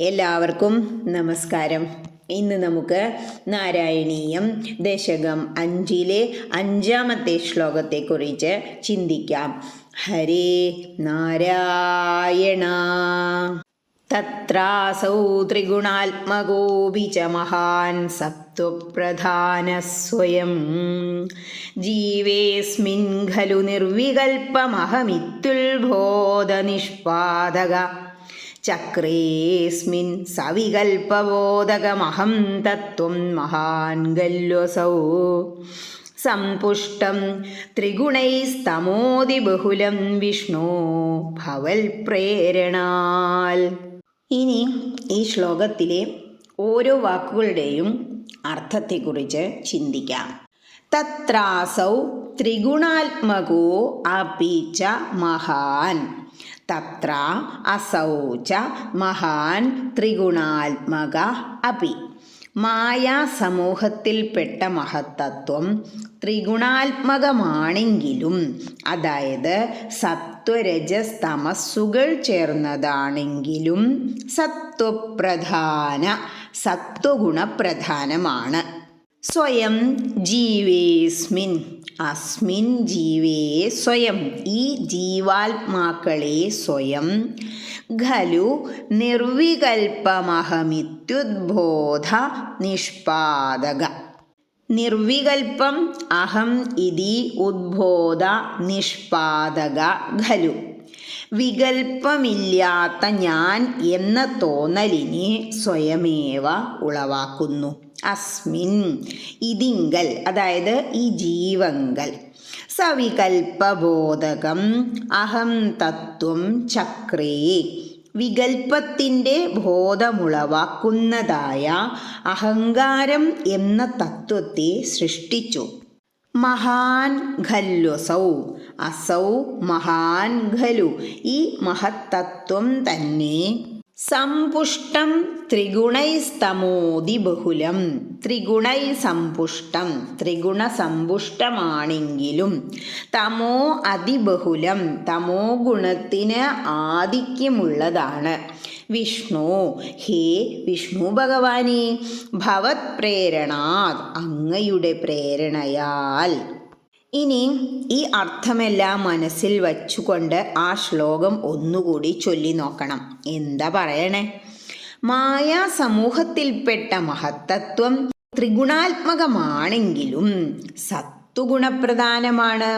എല്ലാവർക്കും നമസ്കാരം. ഇന്ന് നമുക്ക് നാരായണീയം ദശകം അഞ്ചിലെ അഞ്ചാമത്തെ ശ്ലോകത്തെക്കുറിച്ച് ചിന്തിക്കാം. ഹരേ നാരായണ. തത്രാസൗ ത്രിഗുണാത്മകോപി ച മഹാൻ സത്വപ്രധാനസ്വയം ജീവേസ്മിൻ ഖലു നിർവികൽപ്പമഹമിത്യുൽബോധനിഷ്പാദക ചക്രേസ്മിൻ സവികൽപ്പബോധകമഹം തത്വം മഹാൻ ഗല്ലോസൗ സമ്പുഷ്ടം ത്രിഗുണൈസ്തമോതി ബഹുലം വിഷ്ണു ഭവൽ പ്രേരണാൽ. ഇനി ഈ ശ്ലോകത്തിലെ ഓരോ വാക്കുകളുടെയും അർത്ഥത്തെക്കുറിച്ച് ചിന്തിക്കാം. തത്രാസൗ ത്രിഗുണാത്മകോ അപീച്ച മഹാൻ. തത്ര അസൗ ച മഹാൻ ത്രിഗുണാത്മക അപി. മായാ സമൂഹത്തിൽപ്പെട്ട മഹത്തത്വം ത്രിഗുണാത്മകമാണെങ്കിലും അതായത് സത്വരജസ് തമസ്സുകൾ ചേർന്നതാണെങ്കിലും സത്വപ്രധാന സത്വഗുണപ്രധാനമാണ്. സ്വയം ജീവേസ്മിൻ അസ്മിൻ ജീവേ സ്വയം. ഈ ജീവാത്മാക്കളെ സ്വയം ഖലു നിർവികൽപ്പമഹമിത്യുദ്ബോധ നിഷ്പാദക. നിർവികൽപ്പം അഹം ഇതി ഉദ്ബോധ നിഷ്പാദക ഖലു. വികൽപ്പമില്ലാത്ത ഞാൻ എന്ന തോന്നലിനെ സ്വയമേവ ഉളവാക്കുന്നു. അസ്മിൻ ഇതിങ്കൽ അതായത് ഈ ജീവങ്കൽ. സവികൽപ്പബോധകം അഹം തത്വം ചക്രേ. വികൽപ്പത്തിന്റെ ബോധമുളവാക്കുന്നതായ അഹങ്കാരം എന്ന തത്വത്തെ സൃഷ്ടിച്ചു. മഹാൻ ഖല്വസൗ അസൗ മഹാൻ ഖലു. ഈ മഹത്തത്വം തന്നെ സമ്പുഷ്ടം ത്രിഗുണൈസ്തമോതി ബഹുലം. ത്രിഗുണൈ സമ്പുഷ്ടം ത്രിഗുണ സമ്പുഷ്ടമാണെങ്കിലും തമോ അതിബഹുലം തമോ ഗുണത്തിന് ആധിക്യമുള്ളതാണ്. വിഷ്ണു. ഹേ വിഷ്ണു ഭഗവാനെ ഭവത് പ്രേരണാ അങ്ങയുടെ പ്രേരണയാൽ. ഇനി ഈ അർത്ഥമെല്ലാം മനസ്സിൽ വച്ചുകൊണ്ട് ആ ശ്ലോകം ഒന്നുകൂടി ചൊല്ലി നോക്കണം. എന്താ പറയണേ? മായാ സമൂഹത്തിൽപ്പെട്ട മഹത്തത്വം ത്രിഗുണാത്മകമാണെങ്കിലും സത്വഗുണപ്രധാനമാണ്.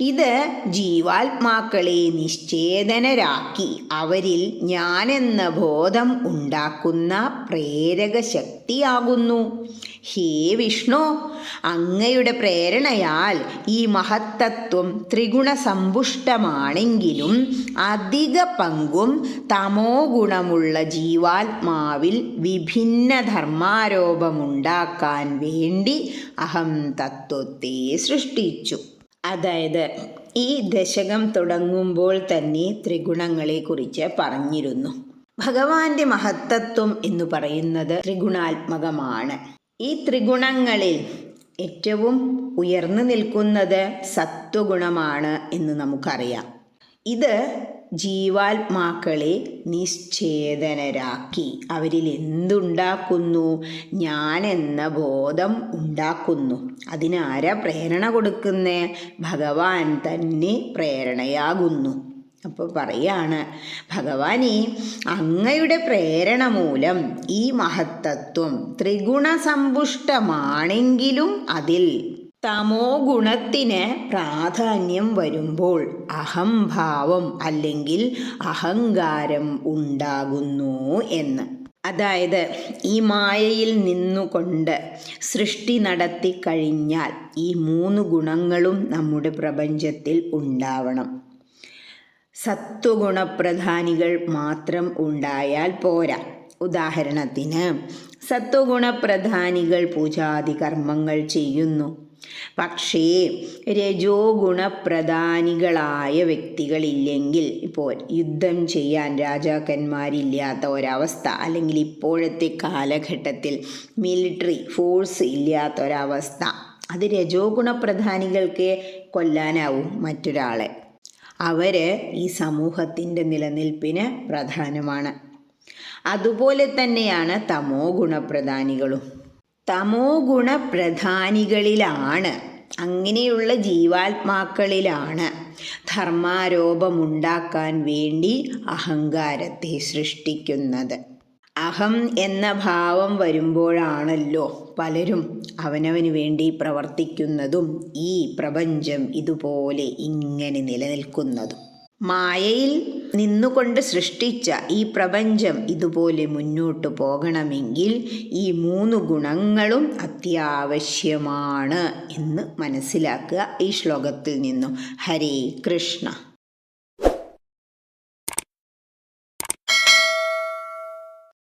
ഇത് ജീവാത്മാക്കളെ നിശ്ചേതനരാക്കി അവരിൽ ഞാനെന്ന ബോധം ഉണ്ടാക്കുന്ന പ്രേരക ശക്തിയാകുന്നു ഹേ വിഷ്ണു അങ്ങയുടെ പ്രേരണയാൽ ഈ മഹത്തത്വം ത്രിഗുണസമ്പുഷ്ടമാണെങ്കിലും അധിക പങ്കും തമോ ഗുണമുള്ള ജീവാത്മാവിൽ വിഭിന്ന ധർമാരോപമുണ്ടാക്കാൻ വേണ്ടി അഹം തത്വത്തെ സൃഷ്ടിച്ചു. അതായത് ഈ ദശകം തുടങ്ങുമ്പോൾ തന്നെ ത്രിഗുണങ്ങളെക്കുറിച്ച് പറഞ്ഞിരുന്നു. ഭഗവാന്റെ മഹത്തത്വം എന്ന് പറയുന്നത് ത്രിഗുണാത്മകമാണ്. ഈ ത്രിഗുണങ്ങളിൽ ഏറ്റവും ഉയർന്നു നിൽക്കുന്നത് സത്വഗുണമാണ് എന്ന് നമുക്കറിയാം. ഇത് ജീവാത്മാക്കളെ നിശ്ചേതനരാക്കി. അവരിൽ എന്തുണ്ടാക്കുന്നു? ഞാൻ എന്ന ബോധം ഉണ്ടാക്കുന്നു. അതിനാരാ പ്രേരണ കൊടുക്കുന്നേ? ഭഗവാൻ തന്നെ പ്രേരണയാകുന്നു. അപ്പോൾ പറയാണ് ഭഗവാനെ അങ്ങയുടെ പ്രേരണ മൂലം ഈ മഹത്തത്വം ത്രിഗുണസമ്പുഷ്ടമാണെങ്കിലും അതിൽ തമോ ഗുണത്തിന് പ്രാധാന്യം വരുമ്പോൾ അഹംഭാവം അല്ലെങ്കിൽ അഹങ്കാരം ഉണ്ടാകുന്നു എന്ന്. അതായത് ഈ മായയിൽ നിന്നുകൊണ്ട് സൃഷ്ടി നടത്തി കഴിഞ്ഞാൽ ഈ മൂന്ന് ഗുണങ്ങളും നമ്മുടെ പ്രപഞ്ചത്തിൽ ഉണ്ടാവണം. സത്വഗുണപ്രധാനികൾ മാത്രം ഉണ്ടായാൽ പോരാ. ഉദാഹരണത്തിന് സത്വഗുണപ്രധാനികൾ പൂജാതി കർമ്മങ്ങൾ ചെയ്യുന്നു. പക്ഷേ രജോ ഗുണപ്രധാനികളായ വ്യക്തികളില്ലെങ്കിൽ ഇപ്പോൾ യുദ്ധം ചെയ്യാൻ രാജാക്കന്മാരില്ലാത്ത ഒരവസ്ഥ അല്ലെങ്കിൽ ഇപ്പോഴത്തെ കാലഘട്ടത്തിൽ മിലിറ്ററി ഫോഴ്സ് ഇല്ലാത്ത ഒരവസ്ഥ അത് രജോ ഗുണപ്രധാനികൾക്ക് കൊല്ലാനാവും മറ്റൊരാളെ. അവർ ഈ സമൂഹത്തിന്റെ നിലനിൽപ്പിന് പ്രധാനമാണ്. അതുപോലെ തന്നെയാണ് തമോ ഗുണപ്രധാനികളും. തമോ ഗുണപ്രധാനികളിലാണ്. അങ്ങനെയുള്ള ജീവാത്മാക്കളിലാണ് ധർമാരോപമുണ്ടാക്കാൻ വേണ്ടി അഹങ്കാരത്തെ സൃഷ്ടിക്കുന്നത്. അഹം എന്ന ഭാവം വരുമ്പോഴാണല്ലോ പലരും അവനവന് വേണ്ടി പ്രവർത്തിക്കുന്നതും ഈ പ്രപഞ്ചം ഇതുപോലെ ഇങ്ങനെ നിലനിൽക്കുന്നതും. മായയിൽ നിന്നുകൊണ്ട് സൃഷ്ടിച്ച ഈ പ്രപഞ്ചം ഇതുപോലെ മുന്നോട്ട് പോകണമെങ്കിൽ ഈ മൂന്ന് ഗുണങ്ങളും അത്യാവശ്യമാണ് എന്ന് മനസ്സിലാക്കുക ഈ ശ്ലോകത്തിൽ നിന്നും. ഹരേ കൃഷ്ണ.